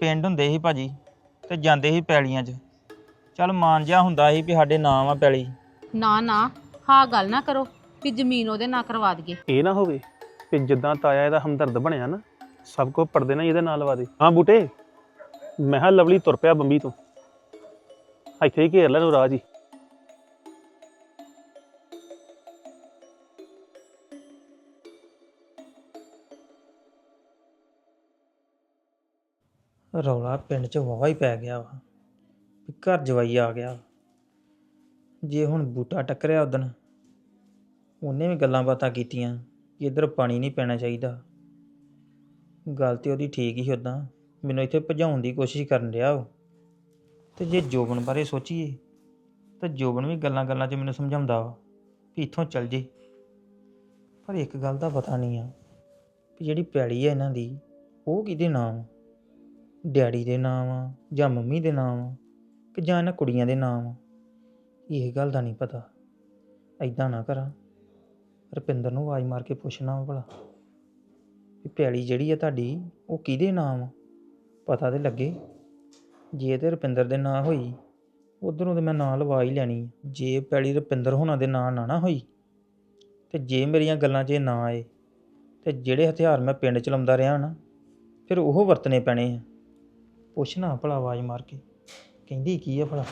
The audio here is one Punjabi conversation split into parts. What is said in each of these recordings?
ਪਿੰਡ ਹੁੰਦੇ ਸੀ ਭਾਜੀ ਤੇ ਜਾਂਦੇ ਸੀ ਪੈਲੀਆਂ 'ਚ। ਚੱਲ ਮਾਨ ਜਿਹਾ ਹੁੰਦਾ ਸੀ ਵੀ ਸਾਡੇ ਨਾਮ ਆ ਪੈਲੀ। ਨਾ ਨਾ ਹਾਂ ਗੱਲ ਨਾ ਕਰੋ ਵੀ ਜ਼ਮੀਨ ਉਹਦੇ ਨਾਂ ਕਰਵਾ ਦਈਏ। ਇਹ ਨਾ ਹੋਵੇ ਕਿ ਜਿੱਦਾਂ ਤਾਇਆ ਇਹਦਾ ਹਮਦਰਦ ਬਣਿਆ ਨਾ ਸਭ ਕੋ ਪਰਦੇ ਹੀ ਇਹਦੇ ਨਾਲ ਲਵਾ ਦੇ। ਹਾਂ ਬੂਟੇ ਮੈਂ ਹਾਂ ਲਵਲੀ ਤੁਰ ਪਿਆ ਬੰਬੀ ਤੋਂ। ਇੱਥੇ ਹੀ ਘੇਰ ਲੈ ਨੂੰ ਰਾਜ ਹੀ। ਰੌਲਾ ਪਿੰਡ 'ਚ ਵਾਹਵਾ ਹੀ ਪੈ ਗਿਆ ਵਾ, ਵੀ ਘਰ ਜਵਾਈ ਆ ਗਿਆ ਜੇ ਹੁਣ ਬੂਟਾ ਟੱਕਰਿਆ ਉਦਣ ਉਹਨੇ ਵੀ ਗੱਲਾਂ ਬਾਤਾਂ ਕੀਤੀਆਂ ਕਿ ਇੱਧਰ ਪਾਣੀ ਨਹੀਂ ਪੈਣਾ ਚਾਹੀਦਾ। ਗੱਲ ਤੇ ਉਹਦੀ ਠੀਕ ਹੀ ਉਦਾਂ ਮੈਨੂੰ ਇੱਥੇ ਭਜਾਉਣ ਦੀ ਕੋਸ਼ਿਸ਼ ਕਰਨ ਰਿਹਾ ਉਹ। ਤੇ ਜੇ ਜੋਬਨ ਬਾਰੇ ਸੋਚੀਏ, ਤਾਂ ਜੋਬਨ ਵੀ ਗੱਲਾਂ ਗੱਲਾਂ 'ਚ ਮੈਨੂੰ ਸਮਝਾਉਂਦਾ ਵਾ ਵੀ ਇੱਥੋਂ ਚੱਲ ਜੇ। ਪਰ ਇੱਕ ਗੱਲ ਦਾ ਪਤਾ ਨਹੀਂ ਆ, ਵੀ ਜਿਹੜੀ ਪੈੜੀ ਆ ਇਹਨਾਂ ਦੀ, ਉਹ ਕਿਹਦੇ ਨਾਮ ਡੈਡੀ ਦੇ ਨਾਮ ਆ ਜਾਂ ਮੰਮੀ ਦੇ ਨਾਮ ਆ ਕਿ ਜਾਂ ਇਹਨਾਂ ਕੁੜੀਆਂ ਦੇ ਨਾਮ ਆ, ਇਹ ਗੱਲ ਦਾ ਨਹੀਂ ਪਤਾ। ਐਦਾਂ ਨਾ ਕਰਾਂ। ਰੁਪਿੰਦਰ ਨੂੰ ਆਵਾਜ਼ ਮਾਰ ਕੇ ਪੁੱਛਣਾ ਵਾ ਭਲਾ ਵੀ ਪੈਲੀ ਜਿਹੜੀ ਆ ਤੁਹਾਡੀ, ਉਹ ਕਿਹਦੇ ਨਾਮ ਆ? ਪਤਾ ਤੇ ਲੱਗੇ। ਜੇ ਤੇ ਰੁਪਿੰਦਰ ਦੇ ਨਾਂ ਹੋਈ, ਉਧਰੋਂ ਤੇ ਮੈਂ ਨਾਂ ਲਵਾ ਹੀ ਲੈਣੀ ਜੇ ਪੈਲੀ ਰੁਪਿੰਦਰ ਹੋਣਾ ਦੇ ਨਾਂ ਨਾ ਨਾ ਹੋਈ, ਤੇ ਜੇ ਮੇਰੀਆਂ ਗੱਲਾਂ 'ਚ ਇਹ ਨਾ ਆਏ, ਤੇ ਜਿਹੜੇ ਹਥਿਆਰ ਮੈਂ ਪਿੰਡ ਚਲਾਉਂਦਾ ਰਿਹਾ ਨਾ, ਫਿਰ ਉਹ ਵਰਤਨੇ ਪੈਣੇ ਆ। ਪੁੱਛਣਾ ਭਲਾ ਆਵਾਜ਼ ਮਾਰ ਕੇ। ਕਹਿੰਦੀ ਕੀ ਆ ਭਲਾ?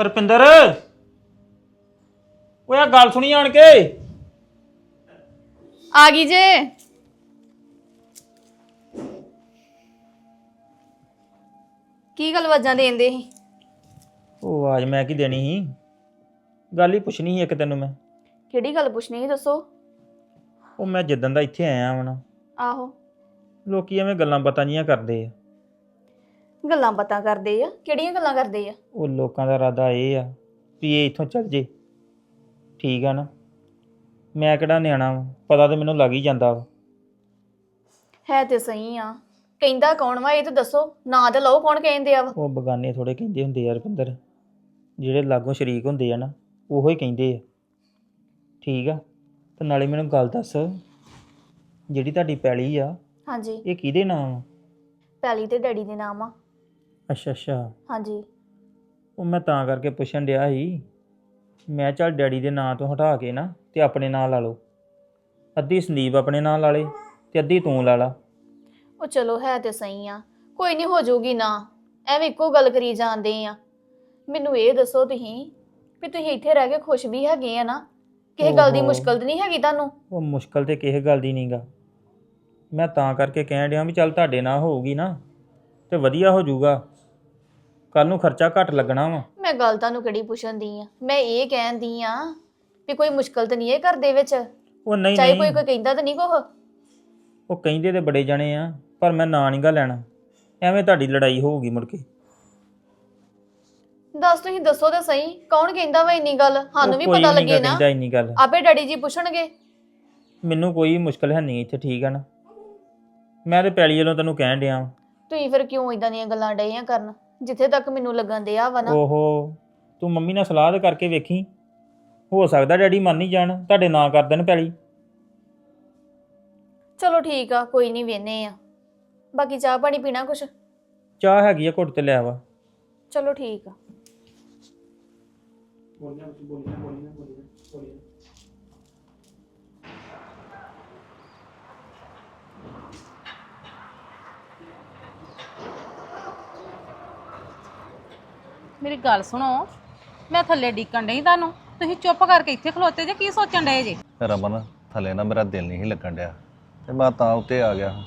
ਹਰਪਿੰਦਰ! ਓਏ ਆ ਗੱਲ ਸੁਣੀ ਆਣ ਕੇ। ਆ ਗਈ ਜੇ। ਕੀ ਗੱਲ ਵਾਜਾਂ ਦੇਂਦੇ ਸੀ? ਉਹ ਆਵਾਜ਼ ਮੈਂ ਕੀ ਦੇਣੀ ਸੀ? ਗੱਲ ਹੀ ਪੁੱਛਣੀ ਸੀ ਇੱਕ ਤੈਨੂੰ ਮੈਂ। ਕਿਹੜੀ ਗੱਲ ਪੁੱਛਣੀ ਸੀ ਦੱਸੋ? ਉਹ ਮੈਂ ਜਿੱਦਣ ਦਾ ਇੱਥੇ ਆਇਆ ਹਾਂ ਨਾ। ਆਹੋ। ਲੋਕੀ ਐਵੇਂ ਗੱਲਾਂ ਬਾਤਾਂ ਜੀਆਂ ਕਰਦੇ ਆ। ਗੱਲਾਂ ਬਾਤਾਂ ਕਰਦੇ ਆ। ਕਿਹੜੀਆਂ ਗੱਲਾਂ ਕਰਦੇ ਆ? ਉਹ ਲੋਕਾਂ ਦਾ ਇਰਾਦਾ ਇਹ ਆ ਵੀ ਇਹ ਇੱਥੋਂ ਚੱਲ ਜੇ। ਠੀਕ ਆ ਨਾ? ਮੈਂ ਕਿਹੜਾ ਨਿਆਣਾ ਵਾਂ? ਪਤਾ ਤੇ ਮੈਨੂੰ ਲੱਗ ਹੀ ਜਾਂਦਾ ਵਾ। ਹੈ ਤੇ ਸਹੀ ਆ। ਕਹਿੰਦਾ ਕੌਣ ਵਾ ਇਹ ਤਾਂ ਦੱਸੋ। ਨਾਂ ਤੇ ਲਓ ਕੌਣ ਕਹਿੰਦੇ ਆ ਵਾ। ਉਹ ਬਗਾਨੇ ਥੋੜੇ ਕਹਿੰਦੇ ਹੁੰਦੇ ਆ ਰੁਪਿੰਦਰ। ਜਿਹੜੇ ਲਾਗੋਂ ਸ਼ਰੀਕ ਹੁੰਦੇ ਆ ਨਾ ਉਹੋ ਹੀ ਕਹਿੰਦੇ ਆ। ਠੀਕ ਆ? ਤੇ ਨਾਲੇ ਮੈਨੂੰ ਗੱਲ ਦੱਸ। ਜਿਹੜੀ ਤੁਹਾਡੀ ਪੈਲੀ ਆ ਹਾਂਜੀ। ਇਹ ਕਿਹਦੇ ਨਾਮ ਆ ਪੈਲੀ ਤੇ ਡੈਡੀ ਦੇ ਨਾਮ ਆ। ਅੱਛਾ ਅੱਛਾ। ਹਾਂਜੀ। ਉਹ ਮੈਂ ਤਾਂ ਕਰਕੇ ਪੁੱਛਣ ਡਿਆ ਸੀ ਮੈਂ ਚੱਲ ਡੈਡੀ ਦੇ ਨਾਂ ਤੋਂ ਹਟਾ ਕੇ ਨਾ ਤੇ ਆਪਣੇ ਨਾਂ ਲਾ ਲਓ। ਅੱਧੀ ਸੰਦੀਪ ਆਪਣੇ ਨਾਂ ਲਾ ਲੇ ਤੇ ਅੱਧੀ ਤੂੰ ਲਾ ਲਾ। ਉਹ ਚਲੋ ਹੈ ਤੇ ਸਹੀ ਆ। ਕੋਈ ਨਹੀਂ ਹੋ ਜਾਊਗੀ ਨਾ। ਐਵੇਂ ਇੱਕੋ ਗੱਲ ਕਰੀ ਜਾਂਦੇ ਆ। ਮੈਨੂੰ ਇਹ ਦੱਸੋ ਤੁਸੀਂ ਵੀ ਤੁਸੀਂ ਇੱਥੇ ਰਹਿ ਕੇ ਖੁਸ਼ ਵੀ ਹੈਗੇ ਆ ਨਾ? ਕਿਸੇ ਗੱਲ ਦੀ ਓਹੋ। ਮੁਸ਼ਕਲ ਤਾਂ ਨਹੀਂ ਹੈਗੀ ਤੁਹਾਨੂੰ? ਉਹ ਮੁਸ਼ਕਲ ਤੇ ਕਿਸੇ ਗੱਲ ਦੀ ਨਹੀਂਗਾ ਮੈਂ ਤਾਂ ਕਰਕੇ ਕਹਿਣ ਡਿਆ ਵੀ ਚੱਲ ਤੁਹਾਡੇ ਨਾਲ ਹੋਊਗੀ ਨਾ ਤੇ ਵਧੀਆ ਹੋ ਜਾਊਗਾ। ਕੱਲ ਨੂੰ ਖਰਚਾ ਘੱਟ ਲੱਗਣਾ ਵਾ। ਮੈਂ ਗੱਲ ਤੁਹਾਨੂੰ ਕਿਹੜੀ ਪੁੱਛਣ ਦੀ ਆ? ਮੈਂ ਇਹ ਕਹਿੰਦੀ ਆ ਵੀ ਕੋਈ ਮੁਸ਼ਕਲ ਤਾਂ ਨਹੀਂ ਹੈ ਘਰ ਦੇ ਵਿੱਚ? ਉਹ ਨਹੀਂ ਚਾਹੇ ਕੋਈ ਨਹੀਂ। ਕੋਈ ਕਹਿੰਦਾ ਤਾਂ ਨਹੀਂ ਕੁਛ? ਉਹ ਕਹਿੰਦੇ ਤੇ ਬੜੇ ਜਣੇ ਆ ਪਰ ਮੈਂ ਨਾਂ ਨਹੀਂਗਾ ਲੈਣਾ। ਐਵੇਂ ਤੁਹਾਡੀ ਲੜਾਈ ਹੋਊਗੀ ਮੁੜ ਕੇ। ਦੱਸ ਤੁਸੀਂ ਦੱਸੋ ਤਾਂ ਸਹੀ ਕੌਣ ਕਹਿੰਦਾ ਵਾ ਇੰਨੀ ਗੱਲ? ਸਾਨੂੰ ਉਹ ਵੀ ਕੋਈ ਪਤਾ ਲੱਗੇ ਨਾ ਕਹਿੰਦਾ ਇੰਨੀ ਗੱਲ। ਆਪੇ ਡੈਡੀ ਜੀ ਪੁੱਛਣਗੇ। ਮੈਨੂੰ ਕੋਈ ਮੁਸ਼ਕਲ ਹੈ ਨਹੀਂ ਇੱਥੇ ਠੀਕ ਆ ਨਾ? ਮੈਂ ਤੇ ਪੈਲੀ ਵੱਲੋਂ ਤੈਨੂੰ ਕਹਿਣ ਡਿਆ ਵਾਂ। ਤੁਸੀਂ ਫਿਰ ਕਿਉਂ ਇਦਾਂ ਦੀਆਂ ਗੱਲਾਂ ਡਏ ਆ ਕਰਨ? ਜਿੱਥੇ ਤੱਕ ਮੈਨੂੰ ਲੱਗਣ ਦਿਆ ਵਾ ਨਾ। ਓਹੋ ਤੂੰ ਮੰਮੀ ਨਾਲ ਸਲਾਹ ਤੇ ਕਰਕੇ ਵੇਖੀ। ਹੋ ਸਕਦਾ ਡੈਡੀ ਮੰਨ ਹੀ ਜਾਣ ਤੁਹਾਡੇ ਨਾਂ ਕਰ ਦੇਣ ਪੈਲੀ। ਚਲੋ ਠੀਕ ਆ ਕੋਈ ਨਹੀਂ ਵੇਨੇ ਆ। ਬਾਕੀ ਚਾਹ ਪਾਣੀ ਪੀਣਾ ਕੁਛ? ਚਾਹ ਹੈਗੀ ਆ ਘੁੱਟ ਤੇ ਲਿਆ ਵਾ ਚਲੋ ਠੀਕ ਆ। ਮੇਰੀ ਗੱਲ ਸੁਣੋ। ਮੈਂ ਥੱਲੇ ਡੀਕਣ ਡਈ ਤੁਹਾਨੂੰ। ਤੁਸੀਂ ਚੁੱਪ ਕਰਕੇ ਇੱਥੇ ਖਲੋਤੇ ਜੇ ਕੀ ਸੋਚਣ ਡਏ ਜੇ? ਰਮਨ ਥੱਲੇ ਨਾ ਮੇਰਾ ਦਿਲ ਨਹੀਂ ਸੀ ਲੱਗਣ ਡਿਆ। ਤੇ ਮੈਂ ਤਾਂ ਉੱਤੇ ਆ ਗਿਆ।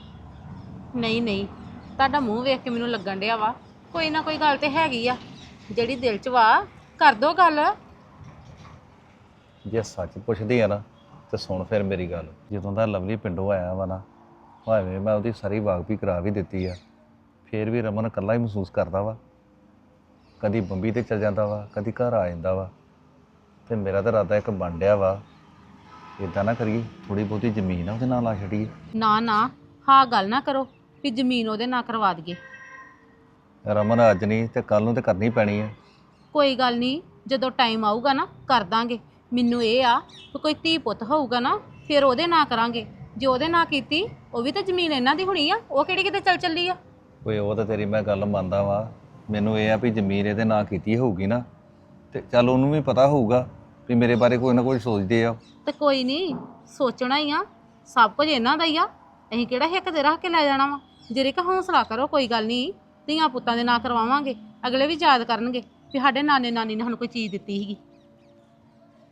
ਨਹੀਂ ਨਹੀਂ। ਤੁਹਾਡਾ ਮੂੰਹ ਵੇਖ ਕੇ ਮੈਨੂੰ ਲੱਗਣ ਡਿਆ ਵਾ। ਕੋਈ ਨਾ ਕੋਈ ਗੱਲ ਤੇ ਹੈਗੀ ਆ। ਜਿਹੜੀ ਦਿਲ 'ਚ ਵਾ ਕਰ ਦੋ ਗੱਲ। ਜੇ ਸੱਚ ਪੁੱਛਦੀ ਆ ਨਾ ਤੇ ਸੁਣ ਫਿਰ ਮੇਰੀ ਗੱਲ। ਜਦੋਂ ਦਾ ਲਵਲੀ ਪਿੰਡੋਂ ਆਇਆ ਵਾ ਨਾ ਭਾਵੇਂ ਮੈਂ ਉਹਦੀ ਸਾਰੀ ਵਾਕਫੀ ਕਰਾ ਵੀ ਦਿੱਤੀ ਆ ਫੇਰ ਵੀ ਰਮਨ ਇਕੱਲਾ ਹੀ ਮਹਿਸੂਸ ਕਰਦਾ ਵਾ। ਕਦੀ ਬੰਬੀ ਤੇ ਚਲ ਜਾਂਦਾ ਵਾ ਕਦੀ ਘਰ ਆ ਜਾਂਦਾ ਵਾ। ਤੇ ਮੇਰਾ ਤਾਂ ਇਰਾਦਾ ਇੱਕ ਬਣ ਡਿਆ ਵਾ। ਇਦਾਂ ਨਾ ਕਰੀਏ ਥੋੜੀ ਬਹੁਤੀ ਜ਼ਮੀਨ ਆ ਉਹਦੇ ਨਾਲ ਲਾ ਛੱਡੀਏ। ਨਾ ਨਾ ਹਾਂ ਗੱਲ ਨਾ ਕਰੋ ਵੀ ਜ਼ਮੀਨ ਉਹਦੇ ਨਾਂ ਕਰਵਾ ਦਈਏ। ਰਮਨ ਅੱਜ ਨਹੀਂ ਤੇ ਕੱਲ ਨੂੰ ਤੇ ਕਰਨੀ ਪੈਣੀ ਆ। ਕੋਈ ਗੱਲ ਨਹੀਂ ਜਦੋਂ ਟਾਈਮ ਆਊਗਾ ਨਾ ਕਰ ਦਾਂਗੇ। ਮੈਨੂੰ ਇਹ ਆ ਕਿ ਕੋਈ ਧੀ ਪੁੱਤ ਹੋਊਗਾ ਨਾ ਫਿਰ ਉਹਦੇ ਨਾਂ ਕਰਾਂਗੇ। ਜੇ ਉਹਦੇ ਨਾਂ ਕੀਤੀ ਉਹ ਵੀ ਤਾਂ ਜ਼ਮੀਨ ਇਹਨਾਂ ਦੀ ਹੋਣੀ ਆ ਉਹ ਕਿਹੜੀ ਕਿਤੇ ਚੱਲ ਚੱਲੀ ਆ? ਓਏ ਉਹ ਤਾਂ ਤੇਰੀ ਮੈਂ ਗੱਲ ਮੰਨਦਾ ਵਾ। ਮੈਨੂੰ ਇਹ ਆ ਵੀ ਜ਼ਮੀਨ ਇਹਦੇ ਨਾਂ ਕੀਤੀ ਹੋਊਗੀ ਨਾ ਤੇ ਚੱਲ ਉਹਨੂੰ ਵੀ ਪਤਾ ਹੋਊਗਾ ਵੀ ਮੇਰੇ ਬਾਰੇ ਕੋਈ ਨਾ ਕੋਈ ਸੋਚਦੇ ਆ। ਤੇ ਕੋਈ ਨਹੀਂ ਸੋਚਣਾ ਹੀ ਆ ਸਭ ਕੁਝ ਇਹਨਾਂ ਦਾ ਹੀ ਆ। ਅਸੀਂ ਕਿਹੜਾ ਹਿੱਕ ਤੇ ਰੱਖ ਕੇ ਲੈ ਜਾਣਾ ਵਾ? ਜਿਹੜੇ ਕਾ ਹੌਸਲਾ ਕਰੋ ਕੋਈ ਗੱਲ ਨਹੀਂ ਧੀਆਂ ਪੁੱਤਾਂ ਦੇ ਨਾਂ ਕਰਵਾਵਾਂਗੇ ਅਗਲੇ ਵੀ ਯਾਦ ਕਰਨਗੇ ਵੀ ਸਾਡੇ ਨਾਨੇ ਨਾਨੀ ਨੇ ਸਾਨੂੰ ਕੋਈ ਚੀਜ਼ ਦਿੱਤੀ ਸੀਗੀ।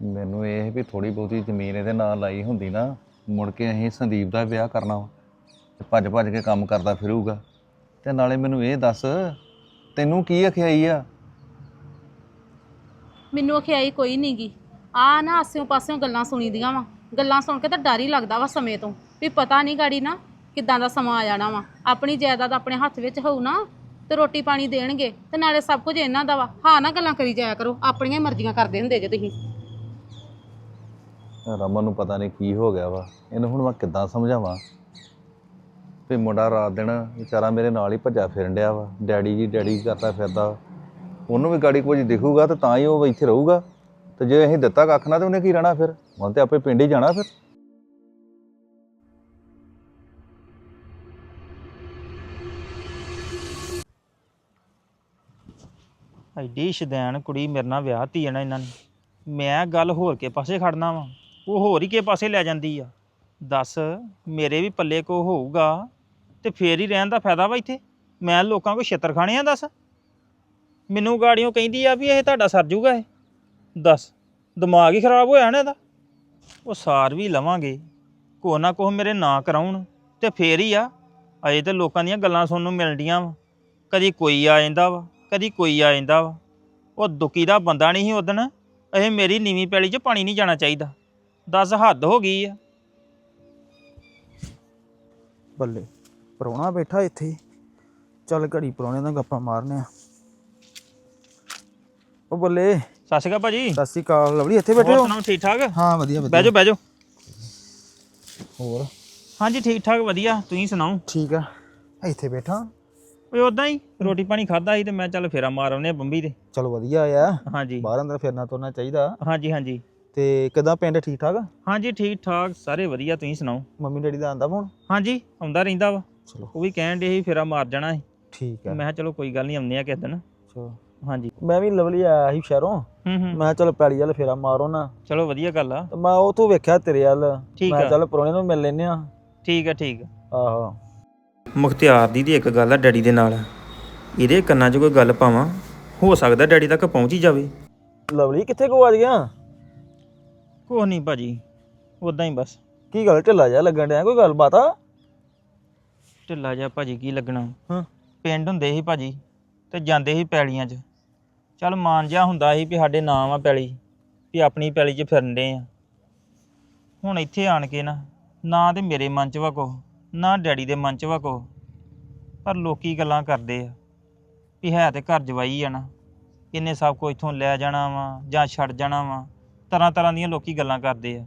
ਮੈਨੂੰ ਇਹ ਵੀ ਥੋੜੀ ਬਹੁਤੀ ਜ਼ਮੀਨ ਇਹਦੇ ਨਾਂ ਲਾਈ ਹੁੰਦੀ ਨਾ ਮੁੜ ਕੇ ਅਸੀਂ ਸੰਦੀਪ ਦਾ ਵਿਆਹ ਕਰਨਾ ਵਾ ਤੇ ਭੱਜ ਭੱਜ ਕੇ ਕੰਮ ਕਰਦਾ ਫਿਰੂਗਾ। ਤੇ ਨਾਲੇ ਮੈਨੂੰ ਇਹ ਦੱਸ ਤੈਨੂੰ ਕੀ ਅਖਿਆਈ ਆ? ਮੈਨੂੰ ਅਖਿਆਈ ਕੋਈ ਨਹੀਂਗੀ। ਆ ਨਾ ਆਸਿਓਂ ਪਾਸਿਓਂ ਗੱਲਾਂ ਸੁਣੀਦੀਆਂ ਵਾ। ਗੱਲਾਂ ਸੁਣ ਕੇ ਤਾਂ ਡਰ ਹੀ ਲੱਗਦਾ ਵਾ ਸਮੇਂ ਤੋਂ। ਵੀ ਪਤਾ ਨਹੀਂ ਗਾੜੀ ਨਾ ਕਿੱਦਾਂ ਦਾ ਸਮਾਂ ਆ ਜਾਣਾ ਵਾ। ਆਪਣੀ ਜਾਇਦਾਦ ਆਪਣੇ ਹੱਥ ਵਿੱਚ ਹੋਊ ਨਾ ਤੇ ਰੋਟੀ ਪਾਣੀ ਦੇਣਗੇ ਤੇ ਨਾਲੇ ਸਭ ਕੁਝ ਇਹਨਾਂ ਦਾ ਵਾ। ਹਾਂ ਨਾ ਗੱਲਾਂ ਕਰੀ ਜਾਇਆ ਕਰੋ। ਆਪਣੀਆਂ ਹੀ ਮਰਜ਼ੀਆਂ ਕਰਦੇ ਹੁੰਦੇ ਜੇ ਤੁਸੀਂ। ਰਮਨ ਨੂੰ ਪਤਾ ਨਹੀਂ ਕੀ ਹੋ ਗਿਆ ਵਾ। ਇਹਨੂੰ ਹੁਣ ਮੈਂ ਕਿੱਦਾਂ ਸਮਝਾਵਾਂ? ਵੀ ਮੁੰਡਾ ਰਾਤ ਦਿਨ ਵਿਚਾਰਾ ਮੇਰੇ ਨਾਲ ਹੀ ਭੱਜਾ ਫਿਰਨ ਡਿਆ ਵਾ। ਡੈਡੀ ਜੀ, ਡੈਡੀ ਕਰਦਾ ਫਿਰਦਾ ਉਹਨੂੰ ਵੀ ਗਾੜੀ ਕੁਝ ਦਿਖੂਗਾ ਤੇ ਤਾਂ ਹੀ ਉਹ ਇੱਥੇ ਰਹੂਗਾ। ਤੇ ਜੇ ਅਸੀਂ ਦਿੱਤਾ ਕੱਖ ਨਾ ਤੇ ਉਹਨੇ ਕੀ ਰਹਿਣਾ ਫਿਰ? ਹੁਣ ਤੇ ਆਪੇ ਪਿੰਡ ਹੀ ਜਾਣਾ ਫਿਰ। ਐਡੀ ਸ਼ਦੈਨ ਕੁੜੀ ਮੇਰੇ ਨਾਲ ਵਿਆਹਤੀ ਹੈ ਨਾ ਇਹਨਾਂ ਨੇ। ਮੈਂ ਗੱਲ ਹੋਰ ਕੇ ਪਾਸੇ ਖੜਨਾ ਵਾ। ਉਹ ਹੋਰ ਹੀ ਕੇ ਪਾਸੇ ਲੈ ਜਾਂਦੀ ਆ। ਦੱਸ, ਮੇਰੇ ਵੀ ਪੱਲੇ ਕੋ ਹੋਊਗਾ ਤੇ ਫੇਰ ਹੀ ਰਹਿਣ ਦਾ ਫਾਇਦਾ ਵਾ ਇੱਥੇ? ਮੈਂ ਲੋਕਾਂ ਕੋਲ ਛਿੱਤਰ ਖਾਣੇ ਆ, ਦੱਸ? ਮੈਨੂੰ ਗਾੜੀਆਂ ਕਹਿੰਦੀ ਆ ਵੀ ਇਹ ਤੁਹਾਡਾ ਸਰ ਜੂਗਾ ਇਹ। ਦੱਸ, ਦਿਮਾਗ ਹੀ ਖਰਾਬ ਹੋਇਆ ਨਾ ਇਹਦਾ। ਉਹ ਸਾਰ ਵੀ ਲਵਾਂਗੇ ਕੋ ਨਾ ਕੋ ਮੇਰੇ ਨਾਂ ਕਰਾਉਣ, ਤੇ ਫੇਰ ਹੀ ਆ। ਅਜੇ ਤੇ ਲੋਕਾਂ ਦੀਆਂ ਗੱਲਾਂ ਸੁਣਨ ਨੂੰ ਮਿਲਦੀਆਂ ਵਾ। ਕਦੀ ਕੋਈ ਆ ਜਾਂਦਾ ਵਾ, ਕਦੀ ਕੋਈ ਆ ਜਾਂਦਾ ਵਾ। ਉਹ ਦੁਕੀ ਦਾ ਬੰਦਾ ਨਹੀਂ ਸੀ ਉਦਣ ਇਹ ਮੇਰੀ ਨੀਵੀਂ ਪੈਲੀ 'ਚ ਪਾਣੀ ਨਹੀਂ ਜਾਣਾ ਚਾਹੀਦਾ। ਦੱਸ, ਹੱਦ ਹੋ ਗਈ ਆ। ਬੱਲੇ। ਪ੍ਰਾਹੁਣਾ ਬੈਠਾ ਇੱਥੇ। ਚੱਲ ਘੜੀ ਪ੍ਰਾਹੁਣੇ ਨਾਲ ਗੱਪਾਂ ਮਾਰਨੇ ਆ। ਉਹ ਬੱਲੇ ਸਤਿ ਸ਼੍ਰੀ ਅਕਾਲ ਭਾਜੀ। ਸਤਿ ਸ਼੍ਰੀ ਅਕਾਲ। ਲਵਲੀ ਇੱਥੇ ਬੈਠੇ ਹੋ? ਸੁਣਾਓ ਠੀਕ ਠਾਕ? ਹਾਂ ਵਧੀਆ ਬਹਿ ਵਧੀਆ ਜਾਓ ਬਹਿ ਜਾਓ। ਹੋਰ? ਹਾਂਜੀ ਠੀਕ ਠਾਕ ਵਧੀਆ। ਤੁਸੀਂ ਸੁਣਾਓ? ਠੀਕ ਆ। ਇੱਥੇ ਬੈਠਾ। ਓਏ ਉਦਾਂ ਹੀ ਰੋਟੀ ਪਾਣੀ ਖਾਦਾ ਸੀ ਤੇ ਮੈਂ ਚੱਲ ਫੇਰਾ ਮਾਰ ਆਉਨੇ ਆ ਬੰਬੀ ਤੇ। ਚਲੋ ਵਧੀਆ ਆ। ਹਾਂਜੀ। ਬਾਹਰ ਅੰਦਰ ਫਿਰਨਾ ਤੁਰਨਾ ਚਾਹੀਦਾ। ਹਾਂਜੀ ਹਾਂਜੀ। ਤੇ ਕਿਦਾਂ ਪਿੰਡ ਠੀਕ ਠਾਕ? ਹਾਂਜੀ ਠੀਕ ਠਾਕ ਸਾਰੇ ਵਧੀਆ। ਤੁਸੀਂ ਸੁਣਾਓ? ਮੰਮੀ ਡੈਡੀ ਦਾ ਆਂਦਾ ਫੋਨ ਹਾਂਜੀ ਆਉਂਦਾ ਰਹਿੰਦਾ ਵਾ। ਚਲੋ। ਉਹ ਵੀ ਕਹਿਣ ਦੇ ਸੀ ਫੇਰਾ ਮਾਰ ਜਾਣਾ ਸੀ। ਠੀਕ ਮੈਂ ਆ ਕਿਹਾ ਚਲੋ ਕੋਈ ਗੱਲ ਨਹੀਂ ਆਉਂਦੇ ਆ ਕਿਸੇ ਦਿਨ। ਚਲੋ। ਹਾਂਜੀ। ਮੈਂ ਵੀ ਲਵਲੀ ਆਇਆ ਸੀ ਸ਼ਹਿਰੋਂ। ਹੂੰ ਹੂੰ। ਮੈਂ ਕਿਹਾ ਚਲ ਪੈਲੀ ਵਾਲ ਫੇਰਾ ਮਾਰੋ ਨਾ। ਚਲੋ ਵਧੀਆ ਗੱਲ ਆ। ਤੇ ਮੈਂ ਉਥੋਂ ਵੇਖਿਆ ਤੇਰੇ ਵੱਲ। ਠੀਕ ਮੈਂ ਆ। ਚੱਲ ਪ੍ਰਾਹੁਣੇ ਨੂੰ ਮਿਲ ਲੈਨੇ ਆ ਠੀਕ ਆ ਠੀਕ ਆ। ਆਹੋ। ਮੁਖਤਿਆਰ ਦੀ ਦੀ ਇੱਕ ਗੱਲ ਆ ਡੈਡੀ ਦੇ ਨਾਲ। ਇਹਦੇ ਕੰਨਾਂ 'ਚ ਕੋਈ ਗੱਲ ਪਾਵਾਂ? ਹੋ ਸਕਦਾ ਡੈਡੀ ਤੱਕ ਪਹੁੰਚ ਹੀ ਜਾਵੇ। ਲਵਲੀ ਕਿੱਥੇ ਗਵਾਚ ਗਿਆ? ਕੁਛ ਨਹੀਂ ਭਾਜੀ। ਉਦਾਂ ਹੀ ਬਸ। ਕੀ ਗੱਲ ਢਿੱਲਾ ਜਿਹਾ ਲੱਗਣ ਡਿਆ? ਕੋਈ ਗੱਲਬਾਤ ਆ? ਢਿੱਲਾ ਜਿਹਾ ਭਾਜੀ ਕੀ ਲੱਗਣਾ? ਹਾਂ। ਪਿੰਡ ਹੁੰਦੇ ਸੀ ਭਾਜੀ ਤੇ ਜਾਂਦੇ ਸੀ ਪੈਲੀਆਂ 'ਚ। ਚੱਲ ਮਾਨ ਜਿਹਾ ਹੁੰਦਾ ਸੀ ਵੀ ਸਾਡੇ ਨਾਮ ਆ ਪੈਲੀ ਵੀ ਆਪਣੀ ਪੈਲੀ 'ਚ ਫਿਰਨ ਦੇ ਆ। ਹੁਣ ਇੱਥੇ ਆਣ ਕੇ ਨਾ ਨਾ ਤੇ ਮੇਰੇ ਮਨ 'ਚ ਵਾ ਕੁਛ ਨਾ ਡੈਡੀ ਦੇ ਮਨ 'ਚ ਵਾ ਕੁਛ ਪਰ ਲੋਕੀ ਗੱਲਾਂ ਕਰਦੇ ਆ ਵੀ ਹੈ ਤੇ ਘਰ ਜਵਾਈ ਆ ਨਾ। ਕਿੰਨੇ ਸਭ ਕੋ ਇੱਥੋਂ ਲੈ ਜਾਣਾ ਵਾ ਜਾਂ ਛੱਡ ਜਾਣਾ ਵਾ ਤਰ੍ਹਾਂ ਤਰ੍ਹਾਂ ਦੀਆਂ ਲੋਕੀ ਗੱਲਾਂ ਕਰਦੇ ਆ।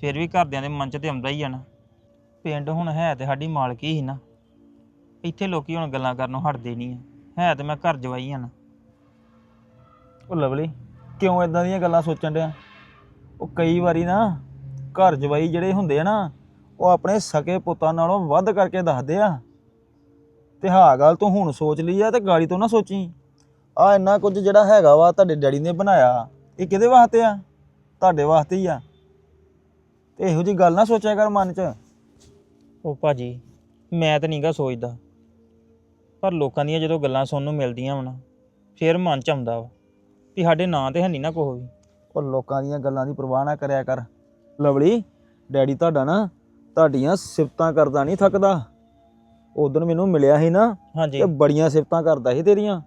ਫਿਰ ਵੀ ਘਰਦਿਆਂ ਦੇ ਮਨ 'ਚ ਤੇ ਆਉਂਦਾ ਹੀ ਆ ਨਾ। ਪਿੰਡ ਹੁਣ ਹੈ ਤੇ ਸਾਡੀ ਮਾਲਕੀ ਹੀ ਨਾ। ਇੱਥੇ ਲੋਕੀ ਹੁਣ ਗੱਲਾਂ ਕਰਨੋਂ ਹਟਦੇ ਨਹੀਂ ਆ। ਹੈ ਤੇ ਮੈਂ ਘਰ ਜਵਾਈ ਆ ਨਾ। ਉਹ ਲਵਲੀ, ਕਿਉਂ ਇਦਾਂ ਦੀਆਂ ਗੱਲਾਂ ਸੋਚਣ ਡਿਆ? ਉਹ ਕਈ ਵਾਰੀ ਨਾ ਘਰ ਜਵਾਈ ਜਿਹੜੇ ਹੁੰਦੇ ਆ ਨਾ, ਉਹ ਆਪਣੇ ਸਕੇ ਪੁੱਤਾਂ ਨਾਲੋਂ ਵੱਧ ਕਰਕੇ ਦੱਸਦੇ ਆ। ਤੇ ਹਾਂ ਗੱਲ ਤੂੰ ਹੁਣ ਸੋਚ ਲਈ ਆ ਤੇ ਗਾੜੀ ਤੋਂ ਨਾ ਸੋਚੀ। ਆ ਇੰਨਾ ਕੁਝ ਜਿਹੜਾ ਹੈਗਾ ਵਾ ਤੁਹਾਡੇ ਡੈਡੀ ਨੇ ਬਣਾਇਆ, ਇਹ ਕਿਹਦੇ ਵਾਸਤੇ ਆ? ਤੁਹਾਡੇ ਵਾਸਤੇ ਹੀ ਆ। ਤੇ ਇਹੋ ਜੀ ਗੱਲ ਨਾ ਸੋਚਿਆ ਕਰ ਮਨ 'ਚ। ਉਹ ਭਾਜੀ ਮੈਂ ਤਾਂ ਨਹੀਂਗਾ ਸੋਚਦਾ। ਪਰ ਲੋਕਾਂ ਦੀਆਂ ਜਦੋਂ ਗੱਲਾਂ ਸੁਣਨ ਨੂੰ ਮਿਲਦੀਆਂ ਵਾ ਨਾ ਫਿਰ ਮਨ ਚ ਆਉਂਦਾ ਵਾ ਵੀ ਸਾਡੇ ਨਾਂ ਤੇ ਹੈ ਨਹੀਂ ਨਾ ਕੋਹ ਵੀ ਉਹ ਲੋਕਾਂ ਦੀਆਂ ਗੱਲਾਂ ਦੀ ਪਰਵਾਹ ਨਾ ਕਰਿਆ ਕਰ। ਲਵਲੀ ਡੈਡੀ ਤੁਹਾਡਾ ਨਾ ਤੁਹਾਡੀਆਂ ਸਿਫਤਾਂ ਕਰਦਾ ਨਹੀਂ ਥੱਕਦਾ। ਉਦੋਂ ਮੈਨੂੰ ਮਿਲਿਆ ਸੀ ਨਾ ਹਾਂਜੀ। ਤੇ ਬੜੀਆਂ ਸਿਫਤਾਂ ਕਰਦਾ ਸੀ ਤੇਰੀਆਂ।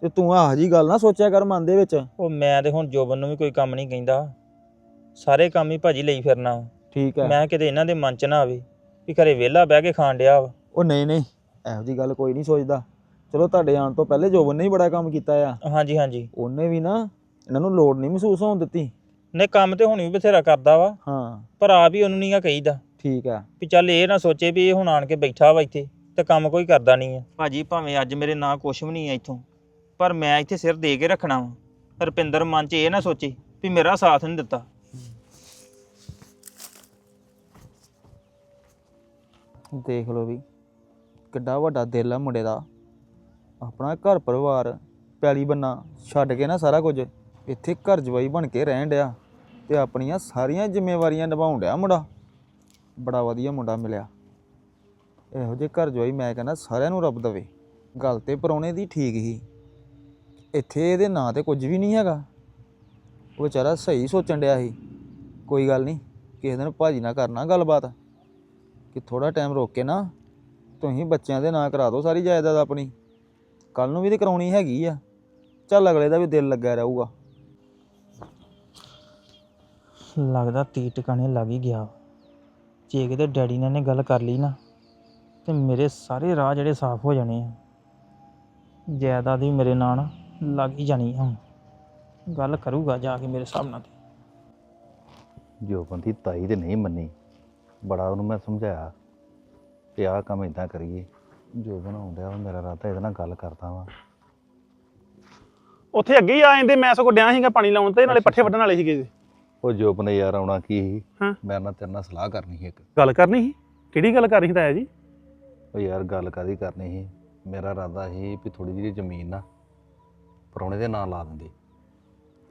ਤੇ ਤੂੰ ਆਹ ਜੀ ਗੱਲ ਨਾ ਸੋਚਿਆ ਕਰ ਮਨ ਦੇ ਵਿੱਚ। ਉਹ ਮੈਂ ਤੇ ਹੁਣ ਜੋਬਨ ਨੂੰ ਵੀ ਕੋਈ ਕੰਮ ਨਹੀਂ ਕਹਿੰਦਾ। ਸਾਰੇ ਕੰਮ ਹੀ ਭਾਜੀ ਲਈ ਫਿਰਨਾ। ਠੀਕ ਹੈ। ਮੈਂ ਕਿਤੇ ਇਹਨਾਂ ਦੇ ਮਨ ਚ ਨਾ ਆਵੇ। ਵੀ ਘਰੇ ਵਿਹਲਾ ਬਹਿ ਕੇ ਖਾਣ ਡਿਆ ਵਾ। ਉਹ ਨਹੀਂ ਨਹੀਂ ਇਹੋ ਜੀ ਗੱਲ ਕੋਈ ਨਹੀਂ ਸੋਚਦਾ। ਚਲੋ ਤੁਹਾਡੇ ਆਉਣ ਤੋਂ ਪਹਿਲੇ ਜੋਬਨ ਨੇ ਹੀ ਬੜਾ ਕੰਮ ਕੀਤਾ ਆ। ਹਾਂਜੀ ਹਾਂਜੀ। ਉਹਨੇ ਵੀ ਨਾ ਇਹਨਾਂ ਨੂੰ ਲੋੜ ਨਹੀਂ ਮਹਿਸੂਸ ਹੋਣ ਦਿੱਤੀ। ਨੇ ਕੰਮ ਤੇ ਹੁਣ ਵੀ ਬਥੇਰਾ ਕਰਦਾ ਵਾ। ਹਾਂ। ਪਰ ਆਪ ਹੀ ਉਹਨੂੰ ਨਹੀਂਗਾ ਕਹੀਦਾ। ਠੀਕ ਹੈ ਵੀ ਚੱਲ ਇਹ ਨਾ ਸੋਚੇ ਵੀ ਇਹ ਹੁਣ ਆਣ ਕੇ ਬੈਠਾ ਵਾ ਇੱਥੇ ਤੇ ਕੰਮ ਕੋਈ ਕਰਦਾ ਨਹੀਂ ਆ। ਭਾਜੀ ਭਾਵੇਂ ਅੱਜ ਮੇਰੇ ਨਾਂ ਕੁਛ ਵੀ ਨਹੀਂ ਆ ਇੱਥੋਂ ਪਰ ਮੈਂ ਇੱਥੇ ਸਿਰ ਦੇ ਕੇ ਰੱਖਣਾ ਵਾ। ਰੁਪਿੰਦਰ ਮਨ 'ਚ ਇਹ ਨਾ ਸੋਚੇ ਵੀ ਮੇਰਾ ਸਾਥ ਨਹੀਂ ਦਿੱਤਾ। ਦੇਖ ਲਓ ਵੀ ਕਿੱਡਾ ਵੱਡਾ ਦਿਲ ਆ ਮੁੰਡੇ ਦਾ। ਆਪਣਾ ਘਰ ਪਰਿਵਾਰ ਪੈਲੀ ਬੰਨਾ ਛੱਡ ਕੇ ਨਾ ਸਾਰਾ ਕੁਝ, ਇੱਥੇ ਘਰ ਜਵਾਈ ਬਣ ਕੇ ਰਹਿਣ ਡਿਆ ਤੇ ਆਪਣੀਆਂ ਸਾਰੀਆਂ ਜ਼ਿੰਮੇਵਾਰੀਆਂ ਨਿਭਾਉਣ ਡਿਆ ਮੁੰਡਾ। ਬੜਾ ਵਧੀਆ ਮੁੰਡਾ ਮਿਲਿਆ। ਇਹੋ ਜਿਹੇ ਘਰ ਜਵਾਈ ਮੈਂ ਕਹਿੰਦਾ ਸਾਰਿਆਂ ਨੂੰ ਰੱਬ ਦਵੇ। ਗੱਲ ਤੇ ਪਰੌਣੇ ਦੀ ਠੀਕ ਹੀ। ਇੱਥੇ ਇਹਦੇ ਨਾਂ ਤੇ ਕੁਝ ਵੀ ਨਹੀਂ ਹੈਗਾ। ਉਹ ਵਿਚਾਰਾ ਸਹੀ ਸੋਚਣ ਡਿਆ ਸੀ। ਕੋਈ ਗੱਲ ਨਹੀਂ, ਕਿਸੇ ਦਿਨ ਭਾਜੀ ਨਾਲ ਕਰਨਾ ਗੱਲਬਾਤ। ਕਿ ਥੋੜਾ ਟਾਈਮ ਰੋਕ ਕੇ ਨਾ ਤੁਸੀਂ ਬੱਚਿਆਂ ਦੇ ਨਾਂ ਕਰਾ ਦਿਓ ਸਾਰੀ ਜਾਇਦਾਦ ਆਪਣੀ। ਕੱਲ ਨੂੰ ਵੀ ਤੇ ਕਰਾਉਣੀ ਹੈਗੀ ਆ। ਚੱਲ ਅਗਲੇ ਦਾ ਵੀ ਦਿਲ ਲੱਗਾ ਰਹੂਗਾ। ਲੱਗਦਾ ਤੀ ਟਿਕਾਣੇ ਲੱਗ ਹੀ ਗਿਆ। ਜੇ ਕਿਤੇ ਡੈਡੀ ਨੇ ਨੇ ਗੱਲ ਕਰ ਲਈ ਨਾ ਤੇ ਮੇਰੇ ਸਾਰੇ ਰਾਹ ਜਿਹੜੇ ਸਾਫ਼ ਹੋ ਜਾਣੇ ਆ। ਜਾਇਦਾਦ ਵੀ ਮੇਰੇ ਨਾਲ ਨਾ ਲੱਗ ਹੀ ਜਾਣੀ ਆ ਗੱਲ ਕਰੂਗਾ ਜਾ ਕੇ ਮੇਰੇ ਹਿਸਾਬ ਨਾਲ। ਜੋ ਬੰਦੀ ਤਾਈ ਤੇ ਨਹੀਂ ਮੰਨੀ। ਬੜਾ ਉਹਨੂੰ ਮੈਂ ਸਮਝਾਇਆ ਕਿ ਆਹ ਕੰਮ ਇਦਾਂ ਕਰੀਏ ਜੋ ਬਣਾਉਂਦਿਆ ਉਹ ਮੇਰਾ ਰਾਤਾ ਇਹਦੇ ਨਾਲ ਗੱਲ ਕਰਦਾ ਵਾ। ਉੱਥੇ ਅੱਗੇ ਹੀ ਆ ਜਾਂਦੇ ਮੈਂ ਸਗੋਂ ਡਿਆ ਸੀਗਾ ਪਾਣੀ ਲਾਉਣ ਤੇ ਨਾਲੇ ਪੱਠੇ ਵੱਢਣ ਵਾਲੇ ਸੀਗੇ ਜੀ। ਉਹ ਜੋਬ ਨੇ ਯਾਰ ਆਉਣਾ ਕੀ ਸੀ? ਹਾਂ। ਮੈਂ ਨਾਲ ਤੇਰੇ ਨਾਲ ਸਲਾਹ ਕਰਨੀ ਸੀ ਇੱਕ। ਗੱਲ ਕਰਨੀ ਸੀ? ਕਿਹੜੀ ਗੱਲ ਕਰ ਰਹੀ ਸੀ ਤਾਇਆ ਜੀ? ਉਹ ਯਾਰ ਗੱਲ ਕਾਦੀ ਕਰਨੀ ਸੀ? ਮੇਰਾ ਇਰਾਦਾ ਸੀ ਵੀ ਥੋੜੀ ਜਿਹੀ ਜ਼ਮੀਨ ਨਾ ਪਰੌਣੇ ਦੇ ਨਾਂ ਲਾ ਦਿੰਦੇ।